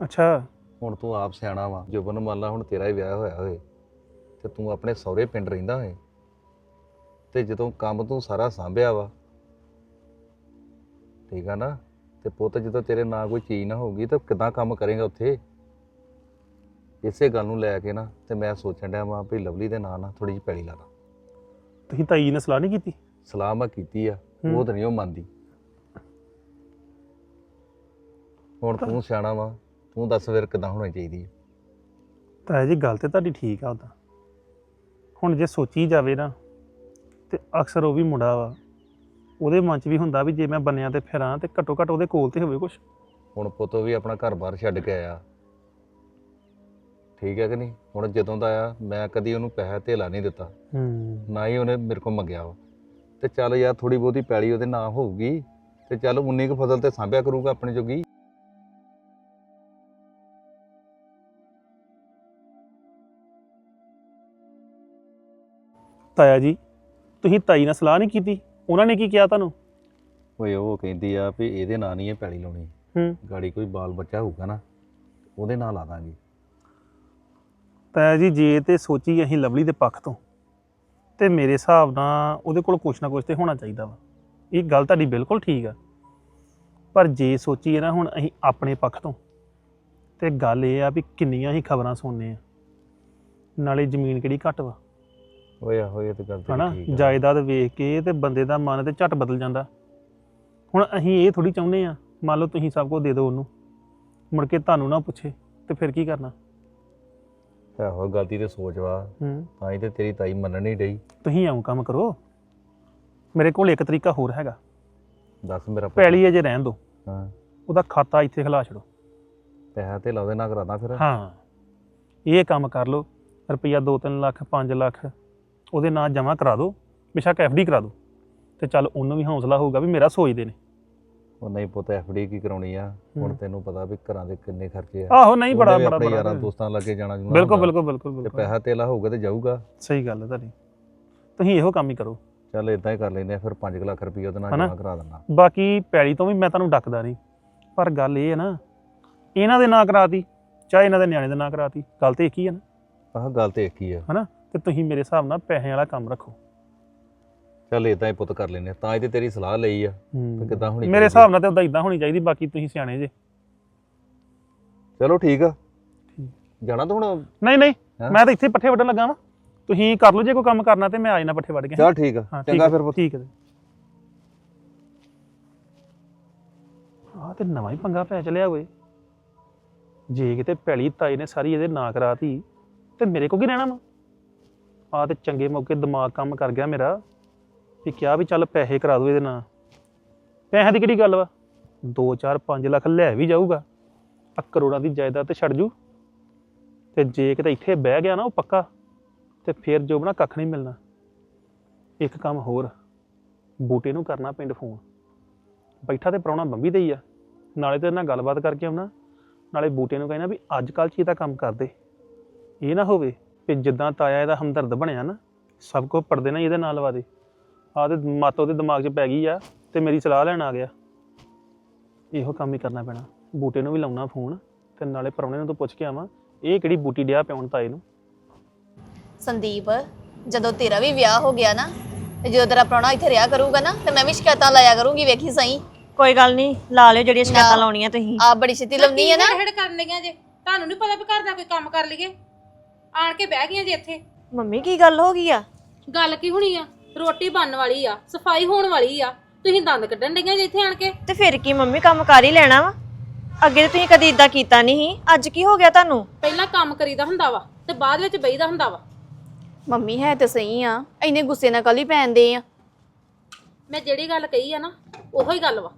ਅੱਛਾ। ਹੁਣ ਤੂੰ ਆਪ ਸਿਆਣਾ ਵਾ। ਜੁਬਨ ਮੰਨ ਲਾ ਹੁਣ ਤੇਰਾ ਹੀ ਵਿਆਹ ਹੋਇਆ ਹੋਏ ਤੇ ਤੂੰ ਆਪਣੇ ਸਹੁਰੇ ਪਿੰਡ ਰਹਿੰਦਾ ਹੋਏ ਤੇ ਜਦੋਂ ਕੰਮ ਤੂੰ ਸਾਰਾ ਸਾਂਭਿਆ ਵਾ ਠੀਕ ਆ ਨਾ ਤੇ ਪੁੱਤ ਜਦੋਂ ਤੇਰੇ ਨਾਂ ਕੋਈ ਚੀਜ਼ ਨਾ ਹੋਊਗੀ ਤਾਂ ਕਿਦਾਂ ਕੰਮ ਕਰੇਗਾ ਉੱਥੇ? ਇਸੇ ਗੱਲ ਨੂੰ ਲੈ ਕੇ ਨਾ ਤੇ ਮੈਂ ਸੋਚਣ ਡਿਆ ਵਾਂ ਵੀ ਲਵਲੀ ਦੇ ਨਾਂ ਨਾਲ ਥੋੜੀ ਜਿਹੀ ਪੈਲੀ ਲਾ ਦਾਂ ਤੁਸੀਂ ਤਾਈ ਨੇ ਸਲਾਹ ਨਹੀਂ ਕੀਤੀ? ਸਲਾਹ ਮੈਂ ਕੀਤੀ ਆ ਹੂੰ। ਉਹ ਤਾਂ ਨਹੀਂ ਉਹ ਮੰਨਦੀ। ਹੁਣ ਤੂੰ ਸਿਆਣਾ ਵਾ ਤੂੰ ਦੱਸ ਫਿਰ ਕਿਦਾਂ ਹੋਣੀ ਚਾਹੀਦੀ ਹੈ ਤਾਇਆ ਜੀ ਗੱਲ ਤੇ ਤੁਹਾਡੀ ਠੀਕ ਆ ਉਹਦਾ ਹੁਣ ਜੇ ਸੋਚੀ ਜਾਵੇ ਨਾ ਤੇ ਅਕਸਰ ਉਹ ਵੀ ਮੁੰਡਾ ਵਾ। ਉਹਦੇ ਮਨ 'ਚ ਵੀ ਹੁੰਦਾ ਵੀ ਜੇ ਮੈਂ ਬੰਨਿਆ ਤੇ ਫਿਰਾਂ ਤੇ ਘੱਟੋ ਘੱਟ ਉਹਦੇ ਕੋਲ ਤੇ ਹੋਵੇ ਕੁਛ। ਹੁਣ ਪੁੱਤ ਵੀ ਆਪਣਾ ਘਰ-ਬਾਰ ਛੱਡ ਕੇ ਆਇਆ। ਠੀਕ ਹੈ ਕਿ ਨਹੀਂ? ਹੁਣ ਜਦੋਂ ਦਾ ਆਇਆ ਮੈਂ ਕਦੀ ਉਹਨੂੰ ਪੈਸਾ ਧੇਲਾ ਨਹੀਂ ਦਿੱਤਾ। ਹੂੰ। ਨਾ ਹੀ ਉਹਨੇ ਮੇਰੇ ਕੋਲ ਮੰਗਿਆ ਵਾ। ਤੇ ਚੱਲ ਯਾਰ ਥੋੜੀ ਬਹੁਤੀ ਪੈਲੀ ਉਹਦੇ ਨਾਂ ਹੋਊਗੀ ਤੇ ਚੱਲ ਉਨੀ ਕੁ ਫਸਲ ਤੇ ਸਾਂਭਿਆ ਕਰੂਗਾ ਆਪਣੇ ਜੋਗੀ। ਤਾਇਆ ਜੀ ਤੁਸੀਂ ਤਾਈ ਨਾਲ ਸਲਾਹ ਨਹੀਂ ਕੀਤੀ? ਉਹਨਾਂ ਨੇ ਕੀ ਕਿਹਾ ਤੁਹਾਨੂੰ? ਓਏ ਉਹ ਕਹਿੰਦੀ ਆ ਵੀ ਇਹਦੇ ਨਾਂ ਨਹੀਂ ਇਹ ਪੈਲੀ ਲਾਉਣੀ। ਹੂੰ। ਗਾੜੀ ਕੋਈ ਬਾਲ ਬੱਚਾ ਹੋਊਗਾ ਨਾ ਉਹਦੇ ਨਾਂ ਲਾ ਦਾਂਗੇ। ਤਾਇਆ ਜੀ ਜੇ ਤੇ ਸੋਚੀ ਅਸੀਂ ਲਵਲੀ ਦੇ ਪੱਖ ਤੋਂ ਤੇ ਮੇਰੇ ਹਿਸਾਬ ਨਾਲ ਉਹਦੇ ਕੋਲ ਕੁਛ ਨਾ ਕੁਛ ਤੇ ਹੋਣਾ ਚਾਹੀਦਾ ਵਾ। ਇਹ ਗੱਲ ਤੁਹਾਡੀ ਬਿਲਕੁਲ ਠੀਕ ਆ। ਪਰ ਜੇ ਸੋਚੀਏ ਨਾ ਹੁਣ ਅਸੀਂ ਆਪਣੇ ਪੱਖ ਤੋਂ ਤੇ ਗੱਲ ਇਹ ਆ ਵੀ ਕਿੰਨੀਆਂ ਹੀ ਖਬਰਾਂ ਸੁਣਨੇ ਆ। ਨਾਲੇ ਜ਼ਮੀਨ ਕਿਹੜੀ ਘੱਟ ਵਾ? ਓਏ ਆਹੋ ਇਹ ਤੇ ਗੱਲ ਤੇਰੀ ਹਨਾ? ਠੀਕ ਆ। ਜਾਇਦਾਦ ਵੇਖ ਕੇ ਤੇ ਬੰਦੇ ਦਾ ਮਨ ਤੇ ਝਟ ਬਦਲ ਜਾਂਦਾ। ਹੁਣ ਅਸੀਂ ਇਹ ਥੋੜੀ ਚਾਹੁੰਦੇ ਆ ਮੰਨ ਲਓ ਤੁਸੀਂ ਸਭ ਕੁਝ ਦੇ ਦਿਓ ਉਹਨੂੰ। ਮੁੜ ਕੇ ਤੁਹਾਨੂੰ ਨਾ ਪੁੱਛੇ ਤੇ ਫਿਰ ਕੀ ਕਰਨਾ? ਆਹੋ ਗਲਤੀ ਤੇ ਸੋਚ ਵਾ। ਹੂੰ। ਤਾਂ ਹੀ ਤੇ ਤੇਰੀ ਤਾਈ ਮੰਨਣ ਨਹੀਂ ਡਈ। ਤੁਸੀਂ ਆਉਂ ਕੰਮ ਕਰੋ। ਮੇਰੇ ਕੋਲ ਇੱਕ ਤਰੀਕਾ ਹੋਰ ਹੈਗਾ। ਦੱਸ ਮੇਰਾ ਪੁੱਤ। ਪੈਲੀ ਅਜੇ ਰਹਿਣ ਦਿਓ ਹਾਂ। ਉਹਦਾ ਖਾਤਾ ਇੱਥੇ ਖਿਲਾ ਛੜੋ ਪੈਸਾ ਤੇ ਲਾਉਦੇ ਨਾ ਕਰਾਦਾ ਫਿਰ। ਹਾਂ। ਇਹ ਕੰਮ ਕਰ ਲਓ। ਰੁਪਈਆ 2-3 ਲੱਖ 5 ਲੱਖ। ਉਹਦੇ ਨਾਂ ਜਮ੍ਹਾਂ ਕਰਾ ਦਿਓ ਬੇਸ਼ੱਕ ਐਫਡੀ ਕਰਾ ਦਿਓ। ਤੇ ਚੱਲ ਉਹਨੂੰ ਵੀ ਹੌਸਲਾ ਹੋਊਗਾ ਵੀ ਮੇਰਾ ਸੋਚਦੇ ਨੇ। ਉਹ ਨਹੀਂ ਪੁੱਤ ਐਫਡੀ ਕੀ ਕਰਾਉਣੀ ਆ? ਹੁਣ। ਤੈਨੂੰ ਪਤਾ ਵੀ ਘਰਾਂ ਦੇ ਕਿੰਨੇ ਖਰਚੇ ਆ। ਆਹੋ ਨਹੀਂ ਬੜਾ ਬੜਾ ਬੜਾ ਯਾਰਾਂ ਦੋਸਤਾਂ ਲੱਗੇ ਜਾਣਾ ਜੁਣਾ ਬਿਲਕੁਲ। ਬਿਲਕੁਲ ਬਿਲਕੁਲ ਤੇ ਬਿਲਕੁਲ। ਪੈਸਾ ਤੇਲਾ ਹੋਊਗਾ ਤੇ ਜਾਊਗਾ। ਸਹੀ ਗੱਲ ਹੈ ਤੁਹਾਡੀ। ਤੁਸੀਂ ਇਹੋ ਕੰਮ ਹੀ ਕਰੋ। ਚੱਲ ਇਦਾਂ ਹੀ ਕਰ ਲੈਂਦੇ ਆ ਫਿਰ 5 ਲੱਖ ਰੁਪਏ ਉਹਦੇ ਨਾਲ ਹਨਾ? ਜਮਾ ਕਰਾ ਦੇਣਾ ਬਾਕੀ ਪੈਲੀ ਤੋਂ ਵੀ ਮੈਂ ਤੁਹਾਨੂੰ ਡੱਕਦਾ ਨਹੀਂ। ਪਰ ਗੱਲ ਇਹ ਹੈ ਨਾ ਇਹਨਾਂ ਦੇ ਨਾਂ ਕਰਾਤੀ ਚਾਹੇ ਇਹਨਾਂ ਦੇ ਨਿਆਣੇ ਦੇ ਨਾਂ ਕਰਾਤੀ ਗੱਲ ਤੇ ਇੱਕ ਹੀ ਹੈ ਨਾ। ਆਹ ਗੱਲ ਤੇ ਇੱਕ ਹੀ ਆ। ਹਨਾ? ਤੇ ਤੁਸੀਂ ਮੇਰੇ ਹਿਸਾਬ ਨਾਲ ਪੈਸੇ ਵਾਲਾ ਕੰਮ ਰੱਖੋ। ਚੱਲ ਇਦਾਂ ਹੀ ਪੁੱਤ ਕਰ ਆ ਤਾਂ ਤੇ ਤੇਰੀ ਸਲਾਹ ਲਈ ਆ। ਤੇ ਕਿੱਦਾਂ ਹੋਣੀ ਮੇਰੇ। ਹਿਸਾਬ ਨਾਲ ਤੇ ਉਦਾਂ ਇਦਾਂ ਹੋਣੀ ਚਾਹੀਦੀ ਬਾਕੀ ਤੁਸੀਂ ਸਿਆਣੇ ਜੇ। ਚਲੋ ਠੀਕ ਆ। ਜਾਣਾ ਤਾਂ ਹੁਣ? ਨਹੀਂ ਨਹੀਂ? ਮੈਂ ਤਾਂ ਇੱਥੇ ਪੱਠੇ ਵੱਢਣ ਲੱਗਾ ਵਾਂ। ਤੁਸੀਂ ਕਰ ਲਓ ਜੇ ਕੋਈ ਕੰਮ ਕਰਨਾ ਤੇ ਮੈਂ ਆ ਜਾਣਾ ਪੱਠੇ ਵੱਢ ਕੇ। ਚੱਲ ਠੀਕ ਆ। ਚੰਗਾ ਫਿਰ ਪੁੱਤ। ਠੀਕ ਹੈ ਆ ਤੇ ਨਵਾਂ ਹੀ ਪੰਗਾ ਪੈ ਚਲਿਆ ਓਏ। ਜੇ ਕਿਤੇ ਪੈਲੀ ਤਾਈ ਨੇ ਸਾਰੀ ਇਹਦੇ ਨਾਂ ਕਰਾਤੀ ਤੇ ਮੇਰੇ ਕੋ ਕੀ ਰਹਿਣਾ ਵਾ? ਆ ਤੇ ਚੰਗੇ ਮੌਕੇ ਦਿਮਾਗ ਕੰਮ ਕਰ ਗਿਆ ਮੇਰਾ ਵੀ ਕਿਹਾ ਵੀ ਚੱਲ ਪੈਸੇ ਕਰਾ ਦੋ ਇਹਦੇ ਨਾਲ। ਪੈਸੇ ਦੀ ਕਿਹੜੀ ਗੱਲ ਵਾ? 2 4 5 ਲੱਖ ਲੈ ਵੀ ਜਾਊਗਾ। ਆ ਕਰੋੜਾਂ ਦੀ ਜਾਇਦਾਦ ਤੇ ਛੱਡ ਜੂ। ਤੇ ਜੇ ਕਿਤੇ ਇੱਥੇ ਬਹਿ ਗਿਆ ਨਾ ਉਹ ਪੱਕਾ, ਤੇ ਫਿਰ ਜੋਬਣਾ ਕੱਖ ਨਹੀਂ ਮਿਲਣਾ। ਇੱਕ ਕੰਮ ਹੋਰ, ਬੂਟੇ ਨੂੰ ਕਰਨਾ ਪਿੰਡ ਫੋਨ। ਬੈਠਾ ਤੇ ਪ੍ਰਾਹੁਣਾ ਬੰਬੀ ਤੇ ਹੀ ਆ। ਨਾਲੇ ਤੇ ਨਾਲ ਗੱਲਬਾਤ ਕਰਕੇ ਆਉਣਾ। ਨਾਲੇ ਬੂਟੇ ਨੂੰ ਕਹਿਣਾ ਵੀ ਅੱਜ ਕੱਲ੍ਹ 'ਚ ਇਹਦਾ ਕੰਮ ਕਰਦੇ ਇਹ ਨਾ ਹੋਵੇ ਕਿ ਜਿੱਦਾਂ ਤਾਇਆ ਇਹਦਾ ਹਮਦਰਦ ਬਣਿਆ ਨਾ ਸਭ ਕੋ ਪਰਦੇ ਨਾਲ ਹੀ ਇਹਦੇ ਨਾਲ ਲਵਾ ਦੇ। ਆ ਤੇ ਮੱਤ ਉਹਦੇ ਦਿਮਾਗ 'ਚ ਪੈ ਗਈ ਆ ਤੇ ਮੇਰੀ ਸਲਾਹ ਲੈਣ ਆ ਗਿਆ। ਇਹੋ ਕੰਮ ਹੀ ਕਰਨਾ ਪੈਣਾ। ਬੂਟੇ ਨੂੰ ਵੀ ਲਾਉਣਾ ਫੋਨ ਤੇ ਨਾਲੇ ਪਰੌਣੇ ਨੂੰ ਤੋਂ ਪੁੱਛ ਕੇ ਆਵਾਂ ਇਹ ਕਿਹੜੀ ਬੂਟੀ ਡਿਆ ਪਿਉਣ ਤਾਏ ਨੂੰ? ਸੰਦੀਪ ਜਦੋਂ ਤੇਰਾ ਵੀ ਵਿਆਹ ਹੋ ਗਿਆ ਨਾ ਤੇ ਜਦੋਂ ਤੇਰਾ ਪ੍ਰਾਹੁਣਾ ਇੱਥੇ ਰਿਹਾ ਕਰੂਗਾ ਨਾ ਤੇ ਮੈਂ ਵੀ ਸ਼ਿਕਾਇਤਾਂ ਲਾਇਆ ਕਰੂੰਗੀ ਵੇਖੀ ਸਹੀ। ਕੋਈ ਗੱਲ ਨਹੀਂ ਲਾ ਲਿਓ ਜਿਹੜੀਆਂ ਸ਼ਿਕਾਇਤਾਂ। ਲਾਉਣੀਆਂ ਤੁਸੀਂ। ਆ ਬੜੀ ਛੇਤੀ ਲਾਉਂਦੀ ਆ ਨਾ। ਹੜ ਕਰਨ ਲੱਗੀਆਂ ਜੇ? ਤੁਹਾਨੂੰ ਨਹੀਂ ਪਤਾ ਵੀ ਘਰ ਦਾ ਕੋਈ ਕੰਮ ਕਰ ਲਈਏ। ਆਣ ਕੇ ਬਹਿ ਗਈਆਂ ਜੇ ਇੱਥੇ। ਮੰਮੀ ਕੀ ਗੱਲ ਹੋ ਗਈ ਆ? ਗੱਲ ਕੀ ਹੋਣੀ ਆ? ਰੋਟੀ ਬਣਨ ਵਾਲੀ ਆ ਸਫ਼ਾਈ ਹੋਣ ਵਾਲੀ ਆ। ਤੁਸੀਂ ਦੰਦ ਕੱਢਣ ਡਈਆਂ ਜੇ ਇੱਥੇ ਆਣ ਕੇ। ਤੇ ਫਿਰ ਕੀ ਮੰਮੀ ਕੰਮ ਕਰ ਹੀ ਲੈਣਾ ਵਾ? ਅੱਗੇ ਤੇ ਤੁਸੀਂ ਕਦੀ ਇਦਾਂ ਕੀਤਾ ਨਹੀਂ ਸੀ। ਅੱਜ ਕੀ ਹੋ ਗਿਆ ਤੁਹਾਨੂੰ? ਪਹਿਲਾਂ ਕੰਮ ਕਰੀਦਾ ਹੁੰਦਾ ਵਾ ਤੇ ਬਾਅਦ ਵਿੱਚ ਬਈਦਾ ਹੁੰਦਾ ਵਾ। ਮੰਮੀ ਹੈ ਤੇ ਸਹੀ ਆ। ਇੰਨੇ ਗੁੱਸੇ ਨਾਲ ਕੱਲ ਹੀ ਪੈਂਦੇ ਆ। ਮੈਂ ਜਿਹੜੀ ਗੱਲ ਕਹੀ ਆ ਨਾ ਉਹੋ ਹੀ ਗੱਲ ਵਾ।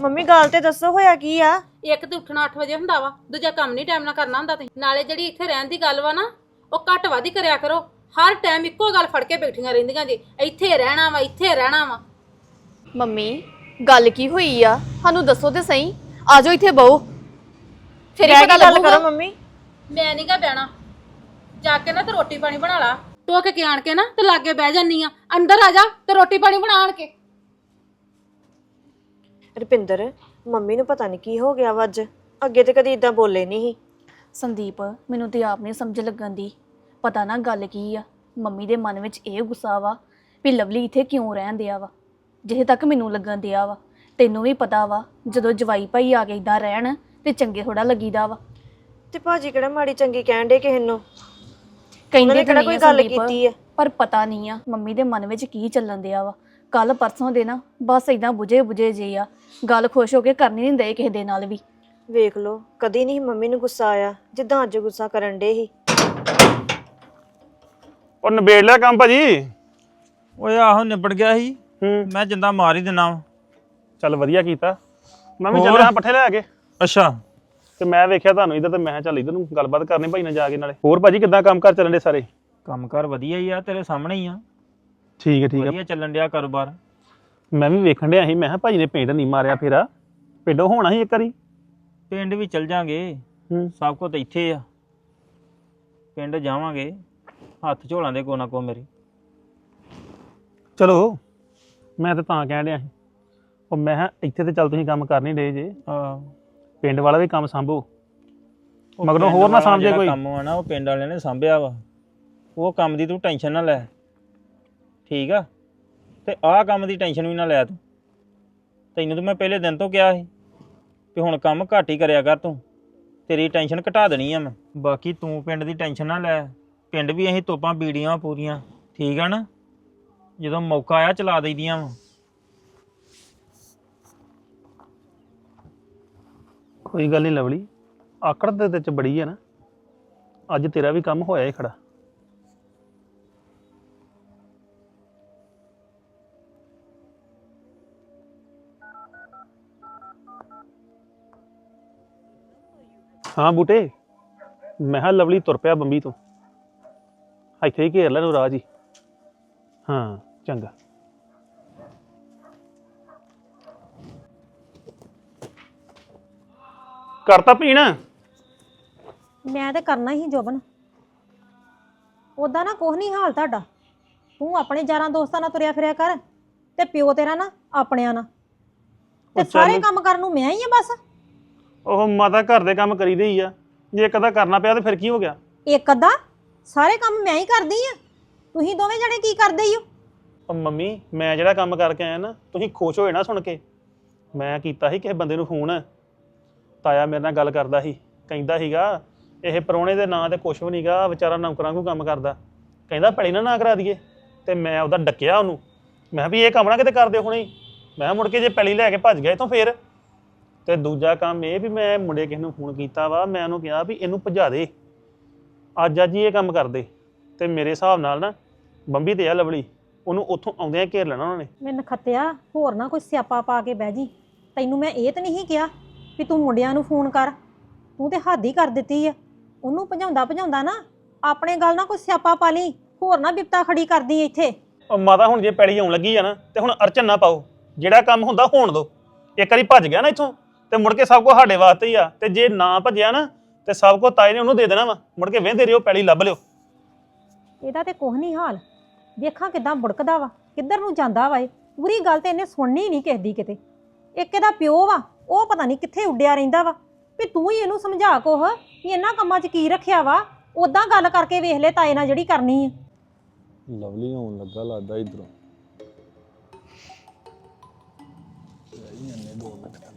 ਮੰਮੀ ਗੱਲ ਤੇ ਦੱਸੋ ਹੋਇਆ ਕੀ ਆ? ਇੱਕ ਤੇ ਉੱਠਣਾ 8 ਵਜੇ ਹੁੰਦਾ ਵਾ ਦੂਜਾ ਕੰਮ ਨਹੀਂ ਟਾਈਮ ਨਾਲ ਕਰਨਾ ਹੁੰਦਾ ਤੁਸੀਂ। ਨਾਲੇ ਜਿਹੜੀ ਇੱਥੇ ਰਹਿਣ ਦੀ ਗੱਲ ਵਾ ਨਾ ਉਹ ਘੱਟ ਵੱਧ ਹੀ ਕਰਿਆ ਕਰੋ। ਹਰ ਟਾਈਮ ਇੱਕੋ ਗੱਲ ਫੜ ਕੇ ਬੈਠੀਆਂ ਰਹਿੰਦੀਆਂ ਜੀ ਇੱਥੇ ਰਹਿਣਾ ਵਾ ਇੱਥੇ ਰਹਿਣਾ ਵਾ। ਮੰਮੀ ਗੱਲ ਕੀ ਹੋਈ ਆ? ਸਾਨੂੰ ਦੱਸੋ ਤੇ ਸਹੀ। ਆਜੋ ਇੱਥੇ ਬਹੋ। ਫਿਰ ਹੀ ਬਹਿ ਪਤਾ ਕੇ ਗੱਲ ਕਰੋ ਮੰਮੀ? ਮੈਂ ਨੀ ਗਾ ਬਹਿਣਾ। ਜਾ ਕੇ ਨਾ ਤੇ ਰੋਟੀ ਪਾਣੀ ਬਣਾ ਲਾ। ਟੋਕ ਕੇ ਆਣ ਕੇ ਨਾ ਤੇ ਲਾਗੇ ਬਹਿ ਜਾਨੀ ਆ। ਅੰਦਰ ਆ ਜਾ ਤੇ ਰੋਟੀ ਪਾਣੀ ਬਣਾ ਆਣ ਕੇ। ਰੁਪਿੰਦਰ ਮੰਮੀ ਨੂੰ ਪਤਾ ਨਹੀਂ ਕੀ ਹੋ ਗਿਆ ਵਾ ਅੱਜ। ਅੱਗੇ ਤੇ ਕਦੀ ਇਦਾਂ ਬੋਲੇ ਨਹੀਂ ਸੀ। ਸੰਦੀਪ ਮੈਨੂੰ ਤੇ ਆਪ ਨਹੀਂ ਸਮਝ ਲੱਗਣ ਦੀ। ਪਤਾ ਨਾ ਗੱਲ ਕੀ ਆ। ਮੰਮੀ ਦੇ ਮਨ ਵਿੱਚ ਇਹ ਗੁੱਸਾ ਵਾ ਵੀ ਲਵਲੀ ਇੱਥੇ ਕਿਉਂ ਰਹਿਣ ਦਿਆ ਵਾ? ਜਿਹੇ ਤੱਕ ਮੈਨੂੰ ਲੱਗਣ ਦਿਆ ਵਾ। ਤੈਨੂੰ ਵੀ ਪਤਾ ਵਾ ਜਦੋਂ ਜਵਾਈ ਭਾਈ ਆ ਕੇ ਇਦਾਂ ਰਹਿਣ ਤੇ ਚੰਗੇ ਥੋੜਾ ਲੱਗੀਦਾ ਵਾ। ਤੇ ਭਾਜੀ ਕਿਹੜਾ ਮਾੜੀ ਚੰਗੀ ਕਹਿਣ ਦੇ ਕਿਸੇ ਨੂੰ? ਕਹਿੰਦੇ ਕਿਹੜਾ ਕੋਈ ਗੱਲ ਕੀਤੀ ਆ? ਪਰ ਪਤਾ ਨਹੀਂ ਆ ਮੰਮੀ ਦੇ ਮਨ ਵਿੱਚ ਕੀ ਚੱਲਣ ਦਿਆ ਵਾ। ਕੱਲ ਪਰਸੋਂ ਦੇ ਨਾ ਬਸ ਇਦਾਂ ਬੁਝੇ ਬੁਝੇ ਜੇ ਆ। ਗੱਲ ਖੁਸ਼ ਹੋ ਕੇ ਕਰਨੀ ਨਹੀਂ ਦੇ ਕਿਸੇ ਦੇ ਨਾਲ ਵੀ। ਵੇਖ ਲਓ ਕਦੀ ਨਹੀਂ ਮੰਮੀ ਨੂੰ ਗੁੱਸਾ ਆਇਆ ਜਿੱਦਾਂ ਅੱਜ ਗੁੱਸਾ ਕਰਨ ਦੇ ਸੀ। ਉਹ ਨਿਬੇੜ ਲਿਆ ਕੰਮ ਭਾਜੀ? ਓਏ ਆਹੋ ਨਿਬੜ ਗਿਆ ਸੀ। ਹੂੰ। ਮੈਂ ਜਿੰਦਾ ਮਾਰ ਹੀ ਦਿਨਾ ਵਾ। ਚੱਲ ਵਧੀਆ ਕੀਤਾ। ਮੈਂ ਵੀ ਚੱਲ ਹੋਰ? ਰਿਹਾ ਪੱਠੇ ਲੈ ਕੇ। ਅੱਛਾ। ਤੇ ਮੈਂ ਵੇਖਿਆ ਤੁਹਾਨੂੰ ਇੱਧਰ ਤੇ ਮੈਂ ਕਿਹਾ ਚੱਲ ਇੱਧਰ ਨੂੰ ਗੱਲਬਾਤ ਕਰਨੀ ਭਾਈ ਨਾਲ ਜਾ ਕੇ ਨਾਲੇ। ਹੋਰ ਭਾਜੀ ਕਿੱਦਾਂ ਕੰਮ ਕਰ ਚੱਲਣ ਦੇ ਸਾਰੇ? ਕੰਮਕਾਰ ਵਧੀਆ ਹੀ ਆ ਤੇਰੇ ਸਾਹਮਣੇ ਹੀ ਆ। ਠੀਕ ਹੈ ਠੀਕ ਹੈ। ਵਧੀਆ ਚੱਲਣ ਡਿਆ ਕਾਰੋਬਾਰ। ਮੈਂ ਵੀ ਵੇਖਣ ਡਿਆ ਸੀ ਮੈਂ ਕਿਹਾ ਭਾਜੀ ਨੇ ਪਿੰਡ ਨਹੀਂ ਮਾਰਿਆ ਫੇਰਾ। ਪਿੰਡੋਂ ਹੋਣਾ ਸੀ ਇੱਕ ਵਾਰੀ? ਪਿੰਡ ਵੀ ਚੱਲ ਜਾਾਂਗੇ। ਹੂੰ। ਸਭ ਕੁਝ ਤਾਂ ਇੱਥੇ ਆ। ਪਿੰਡ ਜਾਵਾਂਗੇ। ਹੱਥ ਝੋਲਾਂ ਦੇ ਕੋ ਨਾ ਕੋ ਮੇਰੇ। ਚਲੋ ਮੈਂ ਤਾਂ ਤਾਂ ਕਹਿਣ ਡਿਆ ਸੀ। ਉਹ ਮੈਂ ਕਿਹਾ ਇੱਥੇ ਤੇ ਚੱਲ ਤੁਸੀਂ ਕੰਮ ਕਰ ਨਹੀਂ ਡੇ ਜੇ। ਆ ਪਿੰਡ ਵਾਲਾ ਵੀ ਕੰਮ ਸੰਭੋ। ਮਗਰੋਂ ਹੋਰ ਨਾ ਸਮਝੇ ਕੋਈ। ਕੰਮ ਆ ਨਾ ਉਹ ਪਿੰਡ ਵਾਲਿਆਂ ਨੇ ਸਾਂਭਿਆ ਵਾ। ਉਹ ਕੰਮ ਦੀ ਤੂੰ ਟੈਨਸ਼ਨ ਨਾ ਲੈ। ਠੀਕ ਆ? ਤੇ ਆਹ ਕੰਮ ਦੀ ਟੈਨਸ਼ਨ ਵੀ ਨਾ ਲੈ ਤੂੰ। ਤੈਨੂੰ ਤਾਂ ਮੈਂ ਪਹਿਲੇ ਦਿਨ ਤੋਂ ਕਿਹਾ ਸੀ ਕਿ ਹੁਣ ਕੰਮ ਘੱਟ ਹੀ ਕਰਿਆ ਕਰ ਤੂੰ। ਤੇਰੀ ਟੈਨਸ਼ਨ ਘਟਾ ਦੇਣੀ ਆ ਮੈਂ। ਬਾਕੀ ਤੂੰ ਪਿੰਡ ਦੀ ਟੈਨਸ਼ਨ ਨਾ ਲੈ। ਪਿੰਡ ਵੀ ਅਸੀਂ ਤੋਪਾਂ ਬੀੜੀਆਂ ਵਾਂ ਪੂਰੀਆਂ। ਠੀਕ ਆ ਨਾ? ਜਦੋਂ ਮੌਕਾ ਆਇਆ ਚਲਾ ਦਈਦੀਆਂ ਵਾ। ਕੋਈ ਗੱਲ ਨਹੀਂ ਲਵਲੀ, ਆਕੜ ਦੇ ਵਿੱਚ ਬੜੀ ਹੈ ਨਾ। ਅੱਜ ਤੇਰਾ ਵੀ ਕੰਮ ਹੋਇਆ ਹੀ ਖੜਾ। ਹਾਂ ਬੂਟੇ। ਮੈਂ ਹਾਂ ਲਵਲੀ ਤੁਰ ਪਿਆ ਬੰਬੀ ਤੋਂ। ਇੱਥੇ ਹੀ ਘੇਰ ਲੈ ਨੂੰ ਰਾਜ ਹੀ ਹਾਂ ਚੰਗਾ। ਕਰਤਾ ਪੀਣਾ? ਮੈਂ ਤੇ ਕਰਨਾ ਹੀ ਜੋਬਨ। ਉਦਾਂ ਨਾ ਕੁਛ ਨਹੀਂ ਹਾਲ ਤੁਹਾਡਾ। ਤੂੰ ਆਪਣੇ ਯਾਰਾਂ ਦੋਸਤਾਂ ਨਾਲ ਤੁਰਿਆ ਫਿਰਿਆ ਕਰ ਤੇ ਪਿਓ ਤੇਰਾ ਨਾ ਆਪਣਿਆਂ ਨਾਲ। ਤੇ। ਸਾਰੇ ਕੰਮ ਕਰਨ ਨੂੰ ਮੈਂ ਹੀ ਆ ਬਸ। ਉਹ ਮਾਤਾ ਘਰ ਦੇ ਕੰਮ ਕਰੀਦੇ ਹੀ ਆ। ਜੇ ਕਦਾ ਕਰਨਾ ਪਿਆ ਤੇ ਫਿਰ ਕੀ ਹੋ ਗਿਆ? ਇੱਕ ਅੱਧਾ? ਸਾਰੇ ਕੰਮ ਮੈਂ ਹੀ ਕਰਦੀ ਆ। ਤੁਸੀਂ ਦੋਵੇਂ ਜਣੇ ਕੀ ਕਰਦੇ ਹੀ ਉਹ ਮੰਮੀ ਮੈਂ ਜਿਹੜਾ ਕੰਮ ਕਰਕੇ ਆਇਆ ਨਾ ਤੁਸੀਂ ਖੁਸ਼ ਹੋਏ ਨਾ ਸੁਣ ਕੇ। ਮੈਂ ਕੀਤਾ ਸੀ ਕਿਸੇ ਬੰਦੇ ਨੂੰ ਫੋਨ। ਤਾਇਆ ਮੇਰੇ ਨਾਲ ਗੱਲ ਕਰਦਾ ਸੀ ਕਹਿੰਦਾ ਸੀਗਾ ਇਹ ਪਰੋਣੇ ਦੇ ਨਾਂ ਤੇ ਕੁਛ ਵੀ ਨਹੀਂਗਾ ਵਿਚਾਰਾ ਨੌਕਰਾਂ ਨੂੰ ਕੰਮ ਕਰਦਾ। ਕਹਿੰਦਾ ਭਲੀ ਨਾ ਨਾ ਕਰਾ ਦਈਏ। ਤੇ ਮੈਂ ਉਹਦਾ ਡੱਕਿਆ ਉਹਨੂੰ। ਮੈਂ ਕਿਹਾ ਵੀ ਇਹ ਕੰਮ ਨਾ ਕਿਤੇ ਕਰਦੇ ਹੁਣੇ। ਮੈਂ ਕਿਹਾ ਮੁੜ ਕੇ ਜੇ ਪੈਲੀ ਲੈ ਕੇ ਭੱਜ ਗਿਆ ਇਥੋਂ ਫੇਰ। ਤੇ ਦੂਜਾ ਕੰਮ ਇਹ ਵੀ ਮੈਂ ਮੁੰਡੇ ਕਿਸੇ ਨੂੰ ਫੋਨ ਕੀਤਾ ਵਾ ਮੈਂ ਉਹਨੂੰ ਕਿਹਾ ਵੀ ਇਹਨੂੰ ਭਜਾ ਦੇ। ਅੱਜ ਅੱਜ ਹੀ ਇਹ ਕੰਮ ਕਰਦੇ ਤੇ ਮੇਰੇ ਹਿਸਾਬ ਨਾਲ ਨਾ ਬੰਬੀ ਤੇ ਆ ਲਵਲੀ ਉਹਨੂੰ ਉੱਥੋਂ ਆਉਂਦਿਆਂ ਘੇਰ ਲੈਣਾ ਉਹਨਾਂ ਨੇ। ਮੈਨੂੰ ਖੱਤਿਆ ਹੋਰ ਨਾ ਕੋਈ ਸਿਆਪਾ ਪਾ ਕੇ ਬਹਿ ਜੀ। ਤੈਨੂੰ ਮੈਂ ਇਹ ਤਾਂ ਨਹੀਂ ਕਿਹਾ ਵੀ ਤੂੰ ਮੁੰਡਿਆਂ ਨੂੰ ਫੋਨ ਕਰ। ਤੂੰ ਤੇ ਹੱਦ ਹੀ ਕਰ ਦਿੱਤੀ ਆ। ਉਹਨੂੰ ਭਜਾਉਂਦਾ ਭਜਾਉਂਦਾ ਨਾ ਆਪਣੇ ਗੱਲ ਨਾ ਕੋਈ ਸਿਆਪਾ ਪਾ ਲਈ ਹੋਰ ਨਾ ਬਿਪਤਾ ਖੜੀ ਕਰਦੀ ਇੱਥੇ। ਉਹ ਮਾਤਾ ਹੁਣ ਜੇ ਪੈਲੀ ਆਉਣ ਲੱਗੀ ਆ ਨਾ ਤੇ ਹੁਣ ਅਰਚਨ ਨਾ ਪਾਓ। ਜਿਹੜਾ ਕੰਮ ਹੁੰਦਾ ਹੋਣ ਦੋ। ਇੱਕ ਵਾਰੀ ਭੱਜ ਗਿਆ ਨਾ ਇੱਥੋਂ। ਤੇ ਮੁੜ ਕੇ ਸਭ ਕੁਝ ਸਾਡੇ ਵਾਸਤੇ ਹੀ ਆ। ਤੇ ਜੇ ਨਾ ਭੱਜਿਆ ਨਾ ਤੇ ਸਭ ਕੁਝ ਤਾਏ ਨੇ ਉਹਨੂੰ ਦੇ ਦੇਣਾ ਵਾ। ਮੁੜ ਕੇ ਵਹਿੰਦੇ ਰਿਓ ਪੈਲੀ ਲੱਭ ਲਿਓ। ਇਹਦਾ ਤੇ ਕੁਛ ਨਹੀਂ ਹਾਲ। ਵੇਖਾਂ ਕਿਦਾਂ ਬੁੜਕਦਾ ਵਾ ਕਿੱਧਰ ਨੂੰ ਜਾਂਦਾ ਵਾ ਇਹ। ਪੂਰੀ ਗੱਲ ਤੇ ਇਹਨੇ ਸੁਣਨੀ ਨਹੀਂ ਕਿਸੇ ਦੀ ਕਿਤੇ। ਇੱਕ ਇਹਦਾ ਪਿਓ ਵਾ ਉਹ ਪਤਾ ਨਹੀਂ ਕਿੱਥੇ ਉੱਡਿਆ ਰਹਿੰਦਾ ਵਾ। ਵੀ ਤੂੰ ਹੀ ਇਹਨੂੰ ਸਮਝਾ ਕੋਹ ਵੀ ਇਹਨਾਂ ਕੰਮਾਂ 'ਚ ਕੀ ਰੱਖਿਆ ਵਾ। ਉਦਾਂ ਗੱਲ ਕਰਕੇ ਵੇਖ ਲੈ ਤਾਏ ਨਾਲ ਜਿਹੜੀ ਕਰਨੀ ਆ। ਲਵਲੀ ਆਉਣ ਲੱਗਾ ਲੱਗਦਾ ਇਧਰੋਂ। ਵੇ